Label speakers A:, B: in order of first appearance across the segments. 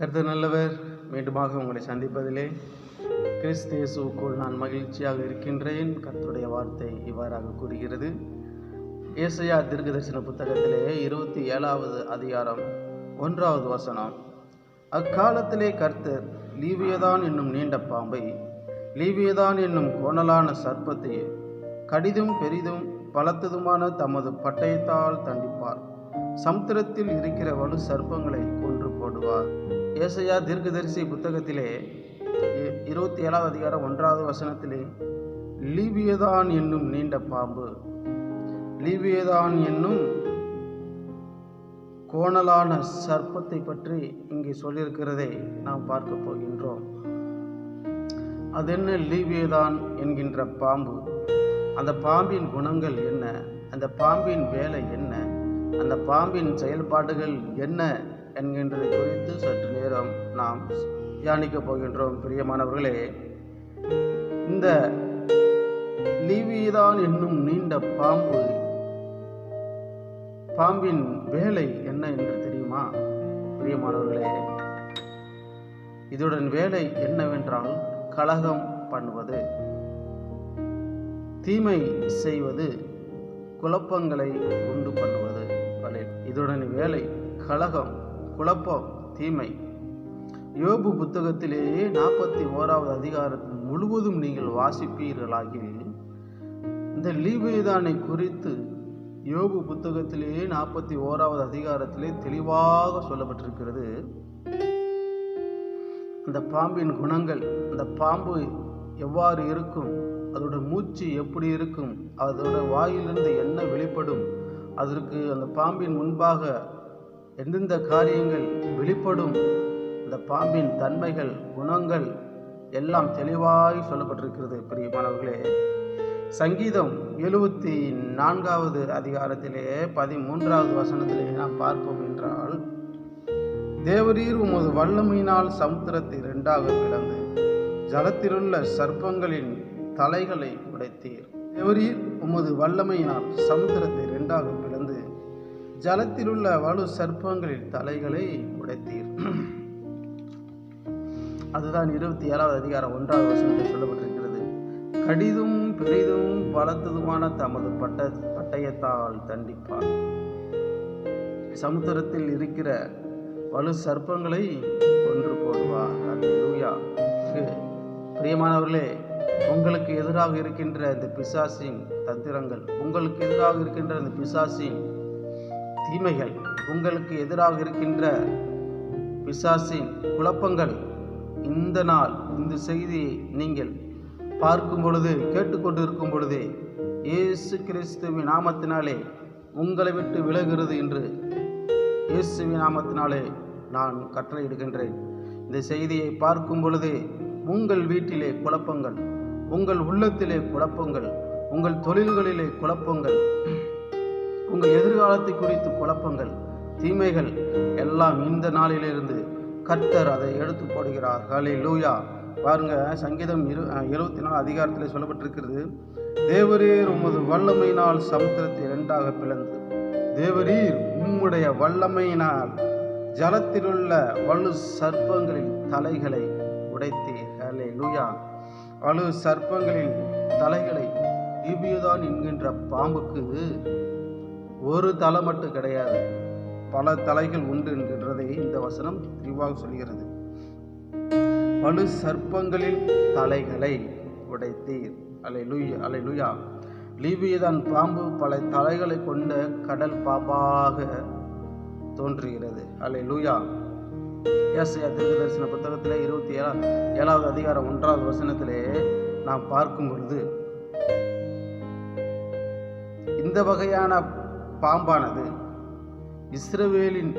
A: கர்த்தர் நல்லவர் மீண்டுமாக உங்களை சந்திப்பதிலே கிறிஸ்து இயேசுவுக்குள் நான் மகிழ்ச்சியாக இருக்கின்றேன். கர்த்தருடைய வார்த்தை இவ்வாறாக கூறுகிறது. ஏசையா தீர்க்கதரிசன புத்தகத்திலே இருபத்தி ஏழாவது அதிகாரம் ஒன்றாவது வசனம். அக்காலத்திலே கர்த்தர் லீவியதான் என்னும் நீண்ட பாம்பை லீவியதான் என்னும் கோணலான சர்ப்பத்தை கடிதும் பெரிதும் பலத்ததுமான தமது பட்டயத்தால் தண்டிப்பார். சமுத்திரத்தில் இருக்கிற வலு சர்ப்பங்களை கொன்று போடுவார். ஏசையா தீர்க்கதரிசி புத்தகத்திலே இ- இருபத்தி ஏழாவது அதிகாரம் ஒன்றாவது வசனத்திலே லீவியதான் என்னும் நீண்ட பாம்பு லீவியதான் என்னும் கோணலான சர்ப்பத்தை பற்றி இங்கே சொல்லியிருக்கிறதை நாம் பார்க்க போகின்றோம். அது என்ன லீவியதான் என்கின்ற பாம்பு? அந்த பாம்பின் குணங்கள் என்ன? அந்த பாம்பின் வேலை என்ன? அந்த பாம்பின் செயல்பாடுகள் என்ன? என்கின்றது குறித்து சற்று நேரம் நாம் தியானிக்கப் போகின்றோம் பிரியமானவர்களே. இந்த லீவிதான் என்னும் நீண்ட பாம்பு பாம்பின் வேலை என்ன என்று தெரியுமா பிரியமானவர்களே? இதுடன் வேலை என்னவென்றால் கலகம் பண்ணுவது தீமை செய்வது குழப்பங்களை உண்டு பண்ணுவது. இதுடன் வேலை கலகம் குழப்பம் தீமை. யோபு புத்தகத்திலேயே நாற்பத்தி ஓராவது அதிகாரத்தில் முழுவதும் நீங்கள் வாசிப்பீர்களாகில் இந்த லீபேதானை குறித்து யோபு புத்தகத்திலேயே நாற்பத்தி ஓராவது அதிகாரத்திலே தெளிவாக சொல்லப்பட்டிருக்கிறது. இந்த பாம்பின் குணங்கள் அந்த பாம்பு எவ்வாறு இருக்கும் அதோட மூச்சு எப்படி இருக்கும் அதோட வாயிலிருந்து என்ன வெளிப்படும் அதற்கு அந்த பாம்பின் முன்பாக எந்தெந்த காரியங்கள் வெளிப்படும் அந்த பாம்பின் தன்மைகள் குணங்கள் எல்லாம் தெளிவாய் சொல்லப்பட்டிருக்கிறது பிரியமானவர்களே. சங்கீதம் எழுபத்தி நான்காவது அதிகாரத்திலே பதிமூன்றாவது வசனத்திலே நாம் பார்ப்போம் என்றால் தேவரீர் உமது வல்லமையினால் சமுத்திரத்தை இரண்டாக பிளந்து ஜலத்திலுள்ள சர்ப்பங்களின் தலைகளை உடைத்தீர். தேவரீர் உமது வல்லமையினால் சமுத்திரத்தை இரண்டாக ஜலத்திலுள்ள வலு சர்ப்பங்களின் தலைகளை உடைத்தீர். அதுதான் இருபத்தி ஏழாவது அதிகாரம் ஒன்றாவது வசனத்தில் சொல்லப்பட்டிருக்கிறது. கடிதும் பெரிதும் பலத்ததுமான தமது பட்ட பட்டயத்தால் தண்டிப்பார். சமுத்திரத்தில் இருக்கிற வலு சர்ப்பங்களை கொன்று போடுவார். அல்லேலூயா பிரியமானவர்களே உங்களுக்கு எதிராக இருக்கின்ற இந்த பிசாசின் தந்திரங்கள் உங்களுக்கு எதிராக இருக்கின்ற இந்த பிசாசின் தீமைகள் உங்களுக்கு எதிராக இருக்கின்ற பிசாசின் குழப்பங்கள் இந்த நாள் இந்த செய்தியை நீங்கள் பார்க்கும் பொழுது கேட்டுக்கொண்டு இருக்கும் பொழுதே இயேசு கிறிஸ்துவின் நாமத்தினாலே உங்களை விட்டு விலகிறது என்று இயேசுவின் நாமத்தினாலே நான் கட்டளையிடுகின்றேன். இந்த செய்தியை பார்க்கும் பொழுதே உங்கள் வீட்டிலே குழப்பங்கள் உங்கள் உள்ளத்திலே குழப்பங்கள் உங்கள் தொழில்களிலே குழப்பங்கள் உங்கள் எதிர்காலத்தை குறித்து குழப்பங்கள் தீமைகள் எல்லாம் இந்த நாளிலிருந்து கர்த்தர் அதை எடுத்து போடுகிறார். ஹலே லூயா பாருங்க சங்கீதம் இரு எழுபத்தி நாலு அதிகாரத்தில் சொல்லப்பட்டிருக்கிறது. தேவரீர் உமது வல்லமையினால் சமுத்திரத்தை இரண்டாக பிளந்து தேவரீர் உம்முடைய வல்லமையினால் ஜலத்திலுள்ள வலு சர்ப்பங்களின் தலைகளை உடைத்தீர். ஹலே லூயா வலு சர்ப்பங்களின் தலைகளை திவ்யதான் என்கின்ற பாம்புக்கு ஒரு தலை மட்டும் கிடையாது. பல தலைகள் உண்டு என்கின்றதை இந்த வசனம் தெளிவாக சொல்கிறது. மனு சர்ப்பங்களின் தலைகளை உடைத்தீர். அலை லூய் அலை லூயா லீபியதான் பாம்பு பல தலைகளை கொண்ட கடல் பாம்பாக தோன்றுகிறது. அலை லூயா ஏசையா தீர்க்கதரிசன புத்தகத்தில் இருபத்தி ஏழா ஏழாவது அதிகாரம் ஒன்றாவது வசனத்திலே நாம் பார்க்கும் பொழுது இந்த வகையான பாம்பானது. இஸ்ரவேலின்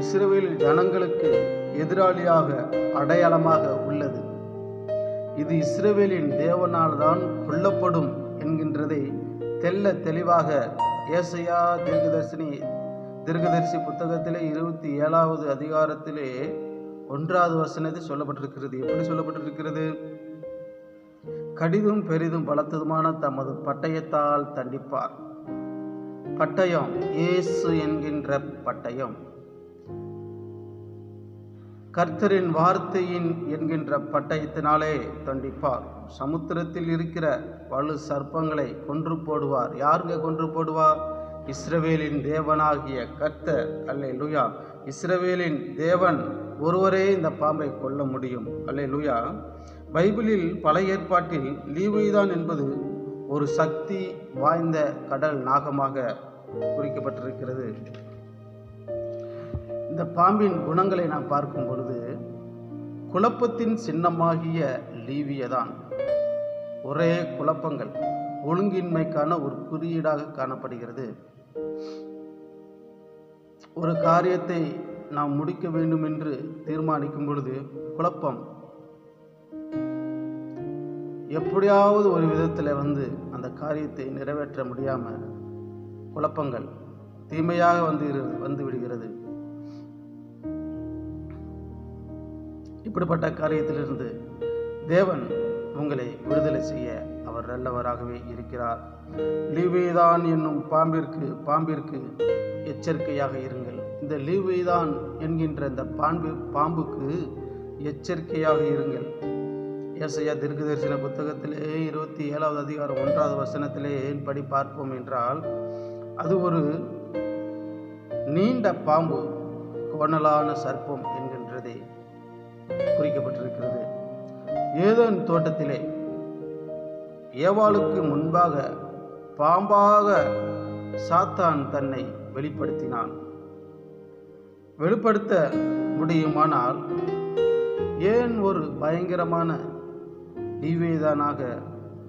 A: இஸ்ரவேலின் ஜனங்களுக்கு எதிராளியாக அடையாளமாக உள்ளது. இது இஸ்ரவேலின் தேவனால் தான் கொல்லப்படும் என்கின்றதை தெல்ல தெளிவாக ஏசையா தீர்க்கதர்சினி தீர்க்கதரிசி புத்தகத்திலே இருபத்தி ஏழாவது அதிகாரத்திலே ஒன்றாவது வசனத்தில் சொல்லப்பட்டிருக்கிறது. எப்படி சொல்லப்பட்டிருக்கிறது? கடிதும் பெரிதும் பலத்ததுமான தமது பட்டயத்தால் தண்டிப்பார். பட்டயம் இயேசு என்கின்ற பட்டயம். கர்த்தரின் வார்த்தையின் என்கின்ற பட்டயத்தினாலே தண்டிப்பார். சமுத்திரத்தில் இருக்கிற வலு சர்ப்பங்களை கொன்று போடுவார். யாருங்க கொன்று போடுவார்? இஸ்ரவேலின் தேவனாகிய கர்த்தர். அல்லே லுயா இஸ்ரவேலின் தேவன் ஒருவரே இந்த பாம்பை கொல்ல முடியும். அல்லே லுயா பைபிளில் பழைய ஏற்பாட்டில் லீவைதான் என்பது ஒரு சக்தி வாய்ந்த கடல் நாகமாக குறிக்கப்பட்டிருக்கிறது. இந்த பாம்பின் குணங்களை நாம் பார்க்கும் பொழுது குழப்பத்தின் சின்னமாகிய லீவியதான். ஒரே குழப்பங்கள் ஒழுங்கின்மைக்கான ஒரு குறியீடாக காணப்படுகிறது. ஒரு காரியத்தை நாம் முடிக்க வேண்டும் என்று தீர்மானிக்கும் பொழுது குழப்பம் எப்படியாவது ஒரு விதத்தில் வந்து அந்த காரியத்தை நிறைவேற்ற முடியாமல் குழப்பங்கள் தீமையாக வந்து இரு- வந்து விடுகிறது. இப்படிப்பட்ட காரியத்திலிருந்து தேவன் உங்களை விடுதலை செய்ய அவர் நல்லவராகவே இருக்கிறார். லீவேதான் என்னும் பாம்பிற்கு பாம்பிற்கு எச்சரிக்கையாக இருங்கள். இந்த லீவேதான் என்கின்ற இந்த பாம்பு பாம்புக்கு எச்சரிக்கையாக இருங்கள். ஏசையா திருக்கு தரிசன புத்தகத்திலே இருபத்தி ஏழாவது அதிகாரம் ஒன்றாவது வசனத்திலே படி பார்ப்போம் என்றால் அது ஒரு நீண்ட பாம்பு கோணலான சர்ப்பம் என்கின்றதே குறிக்கப்பட்டிருக்கிறது. ஏதோ தோட்டத்திலே ஏவாளுக்கு முன்பாக பாம்பாக சாத்தான் தன்னை வெளிப்படுத்தினான். வெளிப்படுத்த முடியுமானால் ஏன் ஒரு பயங்கரமான நீவேதானாக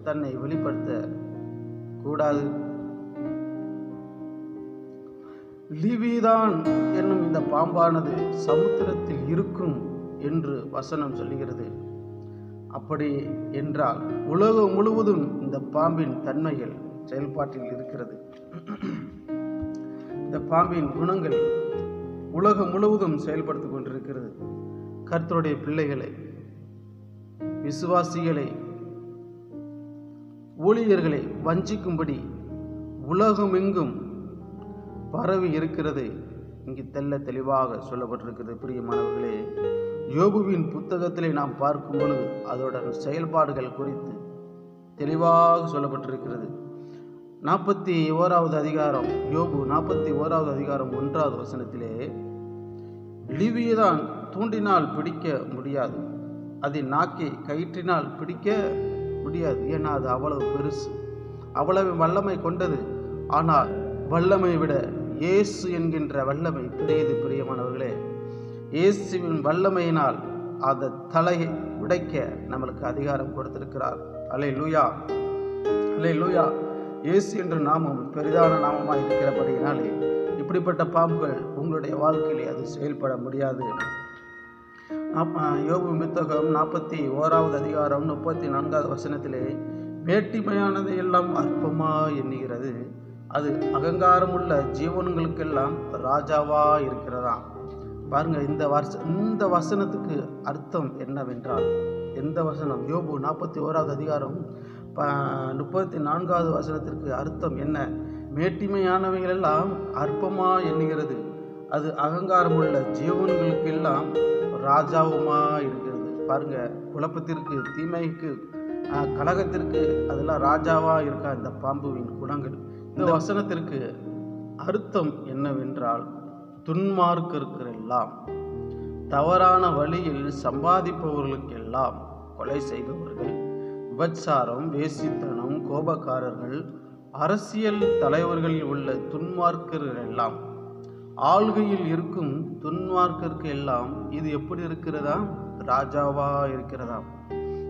A: தன்னை வெளிப்படுத்த கூடாது. லிவிதான் என்னும் இந்த பாம்பானது சமுத்திரத்தில் இருக்கும் என்று வசனம் சொல்லுகிறது. அப்படி என்றால் உலகம் முழுவதும் இந்த பாம்பின் தன்மைகள் செயல்பாட்டில் இருக்கிறது. இந்த பாம்பின் குணங்கள் உலகம் முழுவதும் செயல்படுத்திக் கொண்டிருக்கிறது. கர்த்தருடைய பிள்ளைகளை விசுவாசிகளை ஊழியர்களை வஞ்சிக்கும்படி உலகமெங்கும் பரவி இருக்கிறது. இங்கு தெல்ல தெளிவாக சொல்லப்பட்டிருக்கிறது. பிரியமானவர்களே யோபுவின் புத்தகத்திலே நாம் பார்க்கும் பொழுது அதோட செயல்பாடுகள் குறித்து தெளிவாக சொல்லப்பட்டிருக்கிறது. நாற்பத்தி ஓராவது அதிகாரம் யோபு நாற்பத்தி ஓராவது அதிகாரம் ஒன்றாவது வசனத்திலே லிவியதான் தூண்டினால் பிடிக்க முடியாது. அதை நாக்கை கயிற்றினால் பிடிக்க முடியாது. ஏன்னா அது அவ்வளவு பெருசு. அவ்வளவு வல்லமை கொண்டது. ஆனால் வல்லமை விட இயேசு என்கின்ற வல்லமை பெரியது பிரியமானவர்களே. இயேசுவின் வல்லமையினால் அந்த தலையை உடைக்க நம்மளுக்கு அதிகாரம் கொடுத்திருக்கிறார். அலை லூயா அலை லூயா இயேசு என்ற நாமம் பெரிதான நாமமாக இருக்கிறபடியினாலே இப்படிப்பட்ட பாம்புகள் உங்களுடைய வாழ்க்கையிலே அது செயல்பட முடியாது. யோபு புத்தகம் நாற்பத்தி ஓராவது அதிகாரம் முப்பத்தி நான்காவது வசனத்திலே வேட்டிமையானது எல்லாம் அற்பமா எண்ணுகிறது. அது அகங்காரமுள்ள ஜீவன்களுக்கெல்லாம் ராஜாவா இருக்கிறதாம் பாருங்க இந்த வருஷ இந்த வசனத்துக்கு அர்த்தம் என்னவென்றால் எந்த வசனம்? யோபு நாற்பத்தி ஓராவது அதிகாரம் முப்பத்தி நான்காவது வசனத்திற்கு அர்த்தம் என்ன? மேட்டிமையானவைகளெல்லாம் அற்பமா எண்ணுகிறது. அது அகங்காரமுள்ள ஜீவன்களுக்கெல்லாம் ராஜாவுமா இருக்கிறது பாருங்க குழப்பத்திற்கு தீமைக்கு கலகத்திற்கு அதெல்லாம் ராஜாவா இருக்கா இந்த பாம்புவின் குணங்கள். இந்த வசனத்திற்கு அர்த்தம் என்னவென்றால் துன்மார்க்கருக்கெல்லாம் தவறான வழியில் சம்பாதிப்பவர்களுக்கெல்லாம் கொலை செய்பவர்கள் விபச்சாரம் வேசித்தனம் கோபக்காரர்கள் அரசியல் தலைவர்களில் உள்ள துன்மார்க்கர்கள் எல்லாம் ஆள்கையில் இருக்கும் துன்மார்க்கருக்கு எல்லாம் இது எப்படி இருக்கிறதா? ராஜாவா இருக்கிறதா?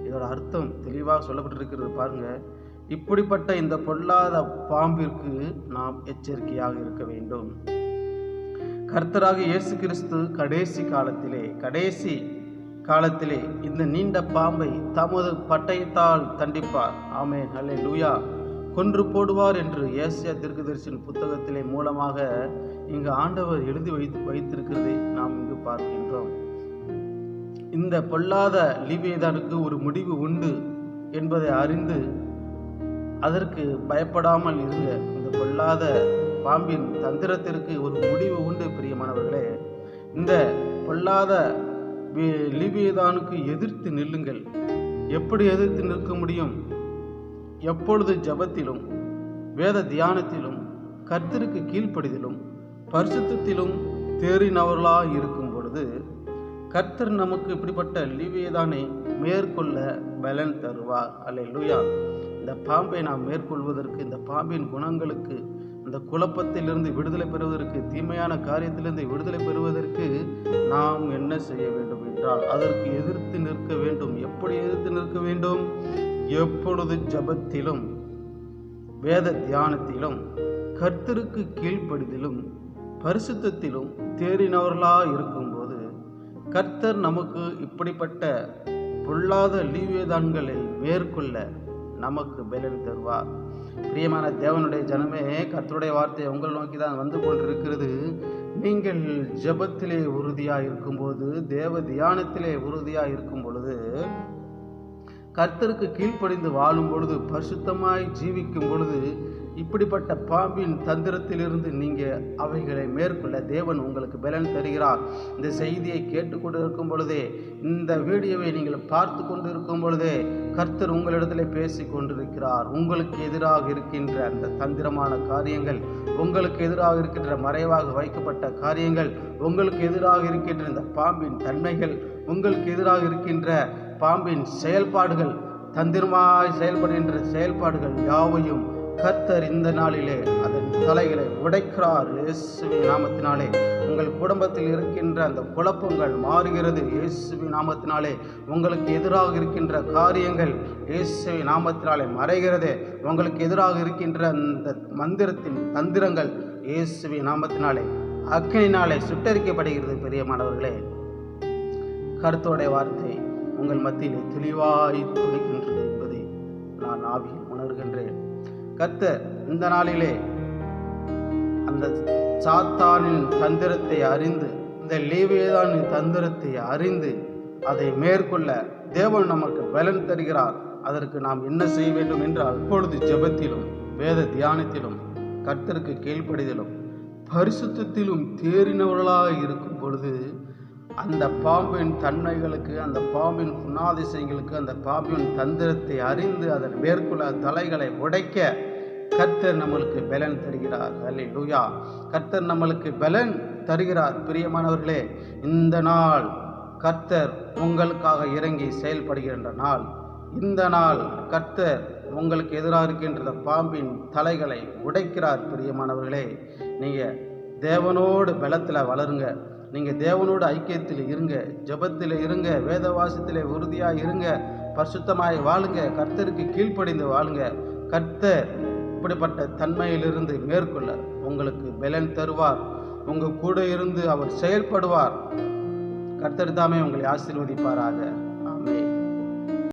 A: இதோட அர்த்தம் தெளிவாக சொல்லப்பட்டிருக்கிறது பாருங்க. இப்படிப்பட்ட இந்த பொல்லாத பாம்பிற்கு நாம் எச்சரிக்கையாக இருக்க வேண்டும். கர்த்தராக இயேசு கிறிஸ்து கடைசி காலத்திலே கடைசி காலத்திலே இந்த நீண்ட பாம்பை தமது பட்டயத்தால் தண்டிப்பார். ஆமே நல்ல லூயா கொன்று போடுவார் என்று ஏசியா தீர்க்கதரிசியின் புத்தகத்திலே மூலமாக இங்கு ஆண்டவர் எழுதி வைத்து வைத்திருக்கிறதை நாம் இங்கு பார்க்கின்றோம். இந்த பொல்லாத லிபியதானுக்கு ஒரு முடிவு உண்டு என்பதை அறிந்து அதற்கு பயப்படாமல் இருங்க இந்த பொல்லாத பாம்பின் தந்திரத்திற்கு ஒரு முடிவு உண்டு பிரியமானவர்களே. இந்த பொல்லாத வி- லிவியதானுக்கு எதிர்த்து நில்லுங்கள். எப்படி எதிர்த்து நிற்க முடியும்? எப்பொழுது ஜெபத்திலும் வேத தியானத்திலும் கர்த்தருக்கு கீழ்ப்படிதலும் பரிசுத்தத்திலும் தேறினவர்களாக இருக்கும் பொழுது கர்த்தர் நமக்கு இப்படிப்பட்ட லிவியை தானே மேற்கொள்ள பலன் தருவார். அல்லேலூயா. இந்த பாம்பை நாம் மேற்கொள்வதற்கு இந்த பாம்பின் குணங்களுக்கு இந்த குழப்பத்திலிருந்து விடுதலை பெறுவதற்கு தீமையான காரியத்திலிருந்து விடுதலை பெறுவதற்கு நாம் என்ன செய்ய வேண்டும் என்றால் அதற்கு எதிர்த்து நிற்க வேண்டும். எப்படி எதிர்த்து நிற்க வேண்டும்? எப்பொழுது ஜெபத்திலும் வேத தியானத்திலும் கர்த்தருக்கு கீழ்ப்படுதிலும் பரிசுத்தத்திலும் தேறினவர்களாக இருக்கும்போது கர்த்தர் நமக்கு இப்படிப்பட்ட பொல்லாத லீவேதான்களை மேற்கொள்ள நமக்கு பலன் தருவார். பிரியமான தேவனுடைய ஜனமே கர்த்தருடைய வார்த்தை உங்கள் நோக்கி தான் வந்து கொண்டிருக்கிறது. நீங்கள் ஜெபத்திலே உறுதியாக இருக்கும்போது தேவ தியானத்திலே உறுதியாக இருக்கும் பொழுது கர்த்தருக்கு கீழ்ப்படிந்து வாழும் பொழுது பரிசுத்தமாய் ஜீவிக்கும் பொழுது இப்படிப்பட்ட பாம்பின் தந்திரத்திலிருந்து நீங்கள் அவைகளை மேற்கொள்ள தேவன் உங்களுக்கு பலன் தருகிறார். இந்த செய்தியை கேட்டுக்கொண்டிருக்கும் பொழுதே இந்த வீடியோவை நீங்கள் பார்த்து கொண்டிருக்கும் பொழுதே கர்த்தர் உங்களிடத்தில் பேசி கொண்டிருக்கிறார். உங்களுக்கு எதிராக இருக்கின்ற அந்த தந்திரமான காரியங்கள் உங்களுக்கு எதிராக இருக்கின்ற மறைவாக வைக்கப்பட்ட காரியங்கள் உங்களுக்கு எதிராக இருக்கின்ற இந்த பாம்பின் தன்மைகள் உங்களுக்கு எதிராக இருக்கின்ற பாம்பின் செயல்பாடுகள் தந்திரமாய் செயல்படுகின்ற செயல்பாடுகள் யாவையும் கர்த்தர் இந்த நாளிலே அதன் தலைகளை உடைக்கிறார் இயேசுவின் நாமத்தினாலே. உங்கள் குடும்பத்தில் இருக்கின்ற அந்த குழப்பங்கள் மாறுகிறது. இயேசுவின் நாமத்தினாலே உங்களுக்கு எதிராக இருக்கின்ற காரியங்கள் இயேசுவின் நாமத்தினாலே மறைகிறது. உங்களுக்கு எதிராக இருக்கின்ற அந்த மந்திரத்தின் தந்திரங்கள் இயேசுவின் நாமத்தினாலே அக்னினாலே சுட்டரிக்கப்படுகிறது. பெரியமானவர்களே கருத்தோடைய வார்த்தை உங்கள் மத்தியிலே தெளிவாய் துணிக்கின்றது என்பதை நான் ஆவியில் உணர்கின்றேன். கத்த இந்த நாளிலே அந்த சாத்தானின் தந்திரத்தை அறிந்து இந்த லேவியதானின் தந்திரத்தை அறிந்து அதை மேற்கொள்ள தேவன் நமக்கு பலன் தருகிறார். அதற்கு நாம் என்ன செய்ய வேண்டும் என்றால் இப்பொழுது ஜெபத்திலும் வேத தியானத்திலும் கர்த்தருக்கு கீழ்ப்படிதலும் பரிசுத்தத்திலும் தேறினவர்களாக இருக்கும் பொழுது அந்த பாம்பின் தன்மைகளுக்கு அந்த பாம்பின் குணாதிசயங்களுக்கு அந்த பாம்பின் தந்திரத்தை அறிந்து அதன் மேற்குள்ள தலைகளை உடைக்க கர்த்தர் நம்மளுக்கு பலன் தருகிறார். அல்லேலூயா கர்த்தர் நம்மளுக்கு பலன் தருகிறார். பிரியமானவர்களே இந்த நாள் கர்த்தர் உங்களுக்காக இறங்கி செயல்படுகின்ற நாள். இந்த நாள் கர்த்தர் உங்களுக்கு எதிராக இருக்கின்ற பாம்பின் தலைகளை உடைக்கிறார். பிரியமானவர்களே நீங்கள் தேவனோடு பலத்தில் வளருங்க. நீங்கள் தேவனோட ஐக்கியத்தில் இருங்க ஜெபத்தில் இருங்க வேதவாசத்தில் உறுதியாக இருங்க பரிசுத்தமாய் வாழுங்க கர்த்தருக்கு கீழ்ப்படிந்து வாழுங்க. கர்த்தர் இப்படிப்பட்ட தன்மையிலிருந்து மேற்கொள்ள உங்களுக்கு பலன் தருவார். உங்கள் கூட இருந்து அவர் செயல்படுவார். கர்த்தர் தாமே உங்களை ஆசீர்வதிப்பாராக. ஆமே